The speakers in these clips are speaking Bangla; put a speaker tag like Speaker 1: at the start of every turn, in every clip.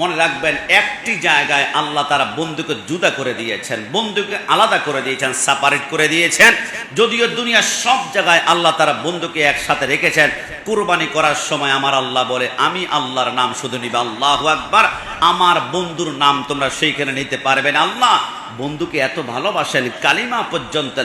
Speaker 1: মনে রাখবেন, একটি জায়গায় আল্লাহ তারা বন্ধুকে জুদা করে দিয়েছেন বন্ধুকে আলাদা করে দিয়েছেন সাপারেট করে দিয়েছেন। যদিও দুনিয়ার সব জায়গায় আল্লাহ তারা বন্ধুকে একসাথে রেখেছেন, কুরবানি করার সময় আমার আল্লাহ বলে, আমি আল্লাহর নাম শুধু নিবে, আল্লাহ একবার আমার বন্ধুর নাম তোমরা সেইখানে নিতে পারবে না। আল্লাহ বন্ধুকে এত ভালোবাসেন, কালিমা পর্যন্ত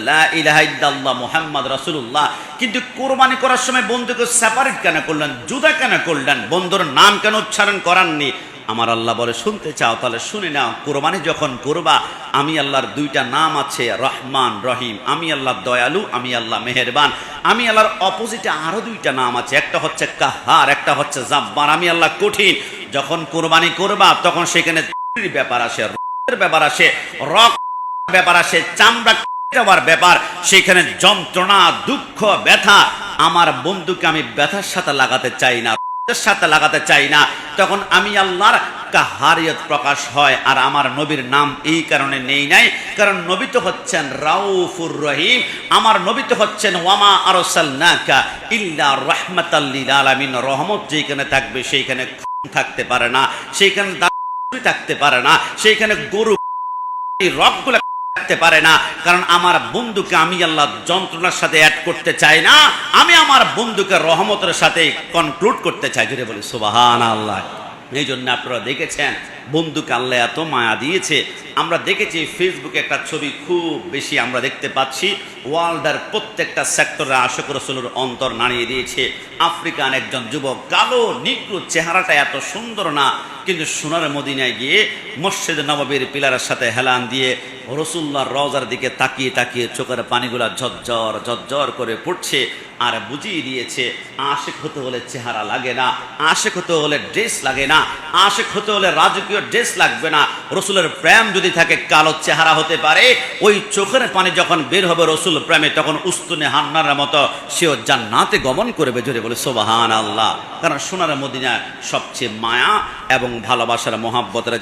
Speaker 1: মুহাম্মদ রাসূলুল্লাহ। কিন্তু কোরবানি করার সময় বন্ধুকে সেপারেট কেন করলেন জুদা কেন করলেন, বন্ধুর নাম কেন উচ্চারণ করাননি? আমার আল্লাহ বলে, শুনতে চাও, তাহলে শুনে নাও, কোরবানি যখন করবা আমি আল্লাহর দুইটা নাম আছে, রহমান, রহিম। আমি আল্লাহ দয়ালু, আমি আল্লাহ মেহেরবান। আমি আল্লাহর অপোজিটে আরও দুইটা নাম আছে, একটা হচ্ছে কাহার, একটা হচ্ছে জাব্বার। আমি আল্লাহ কঠিন। যখন কোরবানি করবা, তখন সেখানে ব্যাপার আসে, রক্তের ব্যাপার আসে রক ব্যাপার আসে, চামড়া যাওয়ার ব্যাপার, সেখানে যন্ত্রণা, দুঃখ, ব্যথা। আমার বন্ধুকে আমি ব্যথার সাথে লাগাতে চাই না। সাথে লাগাতে চাই না। তখন আমি আল্লাহর কাহারিয়ত প্রকাশ হয় আর আমার নবীর নাম এই কারণে নেই নাই। কারণ নবী তো হচ্ছেন রাউফুর রহিম। আমার নবী তো হচ্ছেন ওয়ামা আরসালনাকা ইল্লা রাহমাতাল্লিল আলামিন। রহমত যেখানে থাকবে সেইখানে থাকতে পারে না। সেইখানে থাকতে পারে না। সেইখানে গরু রকগুলো থাকতে পারে না, কারণ আমার বন্ধুকে আমি আল্লাহ যন্ত্রণার সাথে অ্যাড করতে চাই না, আমি আমার বন্ধুকে রহমতের সাথে কনক্লুড করতে চাই। যদি বলি সুবাহান আল্লাহ এই জন্য আপনারা দেখেছেন বন্ধুকে আল্লাহ এত মায়া দিয়েছে। আমরা দেখেছি ফেসবুকে একটা ছবি খুব বেশি আমরা দেখতে পাচ্ছি। ওয়ার্ল্ডের প্রত্যেকটা সেক্টরে আশোক রসুলের অন্তর নাড়িয়ে দিয়েছে। আফ্রিকান একজন যুবক, কালো নিগ্র চেহারাটা এত সুন্দর না, কিন্তু সোনার মদিনায় গিয়ে মসজিদ নবাবের পিলারের সাথে হেলান দিয়ে রসুল্লাহর রজার দিকে তাকিয়ে তাকিয়ে চোখের পানিগুলা ঝরঝর ঝরঝর করে পড়ছে আর বুঝিয়ে দিয়েছে, আশেক হতে হলে চেহারা লাগে না, আশেক হতে হলে ড্রেস লাগে না, আশেক হতে হলে রাজকীয় ড্রেস লাগবে না। রসুলের প্রেম যদি থাকে, কালো চেহারা হতে পারে। ওই চোখের পানি যখন বের হবে রসুল প্রেমে, তখন উস্তুনে হান্নার মতো সেও জান্নাতে গমন করবে জোরে বলে সোবাহান আল্লাহ কারণ সোনার মদিনা সবচেয়ে মায়া এবং ভালোবাসার মহাব্বতরা